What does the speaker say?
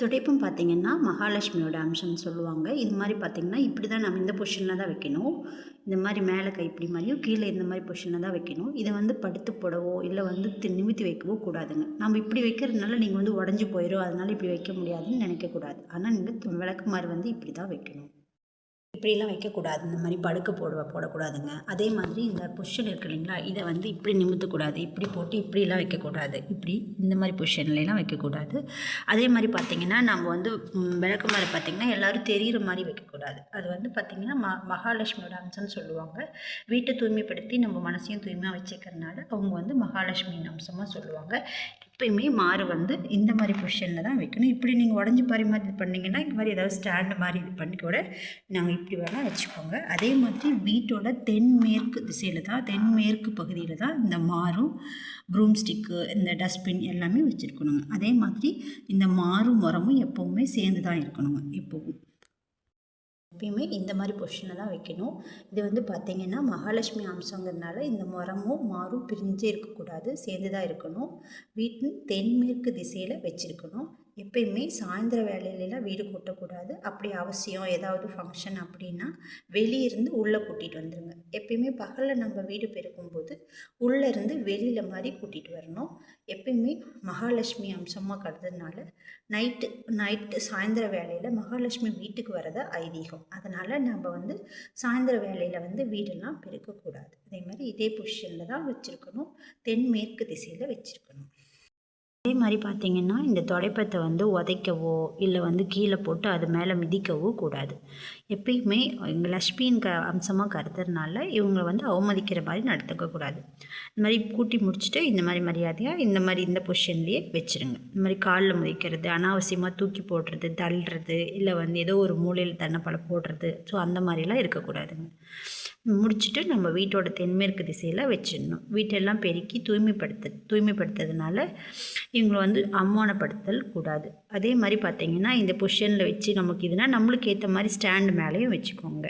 துடைப்பம் பார்த்திங்கன்னா மகாலட்சுமியோட அம்சம்னு சொல்லுவாங்க. இது மாதிரி பார்த்தீங்கன்னா இப்படி தான் நம்ம இந்த பொசிஷனில் தான் வைக்கணும். இந்த மாதிரி மேலே கை இப்படி மாதிரியும் கீழே இந்த மாதிரி பொசிஷனில் தான் வைக்கணும். இதை வந்து படுத்து போடவோ இல்லை வந்து நிமித்தி வைக்கவோ கூடாதுங்க. நம்ம இப்படி வைக்கிறதுனால நீங்கள் வந்து உடஞ்சி போயிடும் அதனால இப்படி வைக்க முடியாதுன்னு நினைக்கக்கூடாது. ஆனால் நீங்கள் விளக்குமாறு வந்து இப்படி தான் வைக்கணும். இப்படிலாம் வைக்கக்கூடாது. இந்த மாதிரி படுக்க போடுவ போடக்கூடாதுங்க. அதே மாதிரி இந்த பொஷன் இருக்கு இல்லைங்களா? இதை வந்து இப்படி நிமித்தக்கூடாது. இப்படி போட்டு இப்படிலாம் வைக்கக்கூடாது. இப்படி இந்த மாதிரி பொஷன்லாம் வைக்கக்கூடாது. அதே மாதிரி பார்த்தீங்கன்னா நம்ம வந்து விளக்கு மாதிரி பார்த்திங்கன்னா எல்லாரும் தெரிகிற மாதிரி வைக்கக்கூடாது. அது வந்து பார்த்திங்கன்னா ம மகாலட்சுமியோட அம்சம்னு சொல்லுவாங்க. வீட்டை தூய்மைப்படுத்தி நம்ம மனசையும் தூய்மையாக வச்சுக்கிறதுனால அவங்க வந்து மகாலட்சுமியின் அம்சமாக சொல்லுவாங்க. எப்பயுமே மாறு வந்து இந்த மாதிரி பொசிஷனில் தான் வைக்கணும். இப்படி நீங்கள் உடஞ்சி பாரி மாதிரி இது பண்ணிங்கன்னா இந்த மாதிரி ஏதாவது ஸ்டாண்டு மாதிரி இது பண்ணி கூட நாங்கள் இப்படி வேணால் வச்சுக்கோங்க. அதே மாதிரி வீட்டோட தென்மேற்கு திசையில் தான் தென்மேற்கு பகுதியில் தான் இந்த மாறும். ப்ரூம் ஸ்டிக்கு இந்த டஸ்ட்பின் எல்லாமே வச்சுருக்கணுங்க. அதே மாதிரி இந்த மாறும் மரமும் எப்போவுமே சேர்ந்து தான் இருக்கணுங்க. எப்போவும் எப்பயுமே இந்த மாதிரி பொசிஷனில் தான் வைக்கணும். இது வந்து பார்த்திங்கன்னா மகாலட்சுமி அம்சங்கிறதுனால இந்த மரமும் மாறும் பிரிஞ்சே இருக்கக்கூடாது. சேர்ந்து தான் இருக்கணும். வீட்டின் தென்மேற்கு திசையில் வச்சுருக்கணும். எப்பயுமே சாயந்தர வேலையிலலாம் வீடு கூட்டக்கூடாது. அப்படி அவசியம். ஏதாவது ஃபங்க்ஷன் அப்படின்னா வெளியே இருந்து உள்ளே கூட்டிகிட்டு வந்துடுங்க எப்பயுமே பகலில் நம்ம வீடு பெருக்கும்போது உள்ளே இருந்து வெளியில் மாதிரி கூட்டிகிட்டு வரணும். எப்பயுமே மகாலட்சுமி அம்சமாக கருதுனால நைட்டு நைட்டு சாயந்தர வேலையில் மகாலட்சுமி வீட்டுக்கு வரத ஐதீகம். அதனால் நம்ம வந்து சாயந்தர வேலையில் வந்து வீடெல்லாம் பெருக்கக்கூடாது. அதே மாதிரி இதே பொசிஷனில் தான் வச்சுருக்கணும். தென்மேற்கு திசையில் வச்சுருக்கணும். அதே மாதிரி பார்த்தீங்கன்னா இந்த துடைப்பத்தை வந்து உதைக்கவோ இல்லை வந்து கீழே போட்டு அது மேலே மிதிக்கவோ கூடாது. எப்பயுமே இங்கே லக்ஷ்மியின் க அம்சமாக கருதுறதுனால இவங்களை வந்து அவமதிக்கிற மாதிரி நடத்துக்கக்கூடாது இந்த மாதிரி கூட்டி முடிச்சுட்டு இந்த மாதிரி மரியாதையாக இந்த மாதிரி இந்த பொசிஷன்லேயே வச்சுருங்க. இந்த மாதிரி காலில் முதிக்கிறது அனாவசியமாக தூக்கி போடுறது தள்ளுறது இல்லை வந்து ஏதோ ஒரு மூலையில் தன்னப்பழம் போடுறது. ஸோ அந்த மாதிரிலாம் இருக்கக்கூடாதுங்க. முடிச்சுட்டு நம்ம வீட்டோட தென்மேற்கு திசையில் வச்சிடணும். வீட்டெல்லாம் பெருக்கி தூய்மைப்படுத்து தூய்மைப்படுத்துறதுனால இவங்களை வந்து அவமானப்படுத்தல் கூடாது. அதே மாதிரி பார்த்தீங்கன்னா இந்த பொசிஷனில் வச்சு நமக்கு இதுனா நம்மளுக்கு ஏற்ற மாதிரி ஸ்டாண்டு மேலேயும் வச்சுக்கோங்க.